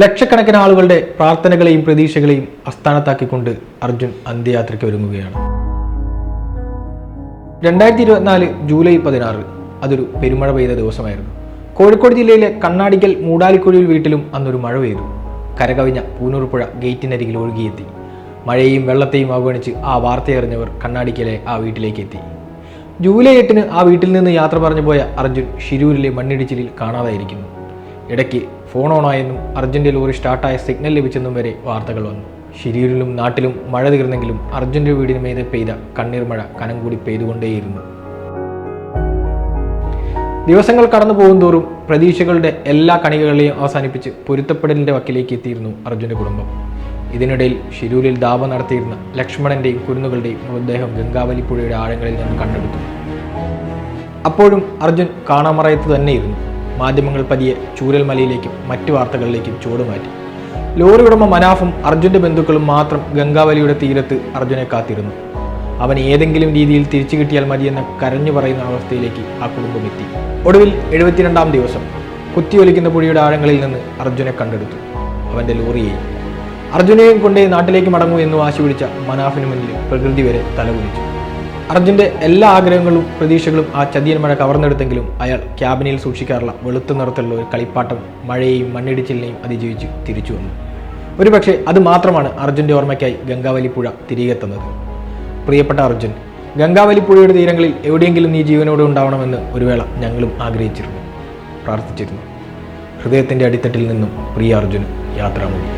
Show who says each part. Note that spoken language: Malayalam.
Speaker 1: ലക്ഷക്കണക്കിന് ആളുകളുടെ പ്രാർത്ഥനകളെയും പ്രതീക്ഷകളെയും അസ്ഥാനത്താക്കിക്കൊണ്ട് അർജുൻ അന്ത്യയാത്രയ്ക്ക് ഒരുങ്ങുകയാണ്. രണ്ടായിരത്തി ഇരുപത്തിനാല് ജൂലൈ പതിനാറ് അതൊരു പെരുമഴ പെയ്ത ദിവസമായിരുന്നു. കോഴിക്കോട് ജില്ലയിലെ കണ്ണാടിക്കൽ മൂടാലിക്കുഴിയിൽ വീട്ടിലും അന്നൊരു മഴ പെയ്തു. കരകവിഞ്ഞ പൂനൂർ പുഴ ഗേറ്റിനരികിൽ ഒഴുകിയെത്തി. മഴയെയും വെള്ളത്തെയും അവഗണിച്ച് ആ വാർത്തയറിഞ്ഞവർ കണ്ണാടിക്കലെ ആ വീട്ടിലേക്ക് എത്തി. ജൂലൈ എട്ടിന് ആ വീട്ടിൽ നിന്ന് യാത്ര പറഞ്ഞു പോയ അർജുൻ ഷിരൂരിലെ മണ്ണിടിച്ചിലിൽ കാണാതായിരിക്കുന്നു. ഇടയ്ക്ക് ഫോൺ ഓണായെന്നും അർജുന്റെ ലോറി സ്റ്റാർട്ടായ സിഗ്നൽ ലഭിച്ചെന്നും വരെ വാർത്തകൾ വന്നു. ശരീരിലും നാട്ടിലും മഴ തീർന്നെങ്കിലും അർജുന്റെ വീടിന് മീതെ പെയ്ത കണ്ണീർ മഴ കനം കൂടി പെയ്തുകൊണ്ടേയിരുന്നു. ദിവസങ്ങൾ കടന്നു പോകുന്തോറും പ്രതീക്ഷകളുടെ എല്ലാ കണികകളെയും അവസാനിപ്പിച്ച് പൊരുത്തപ്പെടലിന്റെ വക്കിലേക്ക് എത്തിയിരുന്നു അർജുന്റെ കുടുംബം. ഇതിനിടയിൽ ഷിരൂരിൽ ദാപം നടത്തിയിരുന്ന ലക്ഷ്മണന്റെയും കുരുന്നുകളുടെയും മൃതദേഹം ഗംഗാവലി പുഴയുടെ ആഴങ്ങളിൽ നിന്ന് കണ്ടെടുത്തു. അപ്പോഴും അർജുൻ കാണാമറയത്ത് തന്നെയിരുന്നു. മാധ്യമങ്ങൾ പതിയെ ചൂരൽമലയിലേക്കും മറ്റു വാർത്തകളിലേക്കും ചുവടുമാറ്റി. ലോറി ഉടമ മനാഫും അർജുന്റെ ബന്ധുക്കളും മാത്രം ഗംഗാവലിയുടെ തീരത്ത് അർജുനെ കാത്തിരുന്നു. അവൻ ഏതെങ്കിലും രീതിയിൽ തിരിച്ചു കിട്ടിയാൽ മതിയെന്ന് കരഞ്ഞു പറയുന്ന അവസ്ഥയിലേക്ക് ആ കുടുംബം എത്തി. ഒടുവിൽ എഴുപത്തിരണ്ടാം ദിവസം കുത്തിയൊലിക്കുന്ന പുഴയുടെ ആഴങ്ങളിൽ നിന്ന് അർജുനെ കണ്ടെടുത്തു. അവന്റെ ലോറിയെയും അർജുനെയും കൊണ്ടേ നാട്ടിലേക്ക് മടങ്ങൂ എന്ന് വാശി പിടിച്ച മനാഫിന് മുന്നിൽ പ്രകൃതി വരെ തലകുനിച്ചു. അർജുന്റെ എല്ലാ ആഗ്രഹങ്ങളും പ്രതീക്ഷകളും ആ ചതിയൻ മഴ കവർന്നെടുത്തെങ്കിലും അയാൾ ക്യാബിനിൽ സൂക്ഷിക്കാറുള്ള വെളുത്ത നിറത്തിലുള്ള ഒരു കളിപ്പാട്ടം മഴയെയും മണ്ണിടിച്ചിലിനെയും അതിജീവിച്ച് തിരിച്ചു വന്നു. ഒരുപക്ഷെ അത് മാത്രമാണ് അർജുന്റെ ഓർമ്മയ്ക്കായി ഗംഗാവലി പുഴ തിരികെ എത്തുന്നത് പ്രിയപ്പെട്ട അർജുൻ ഗംഗാവലി പുഴയുടെ തീരങ്ങളിൽ എവിടെയെങ്കിലും നീ ജീവനോടെ ഉണ്ടാവണമെന്ന് ഒരു വേള ഞങ്ങളും ആഗ്രഹിച്ചിരുന്നു. പ്രാർത്ഥിച്ചിരുന്നു. ഹൃദയത്തിന്റെ അടിത്തട്ടിൽ നിന്നും പ്രിയ അർജുൻ യാത്രാമൊഴി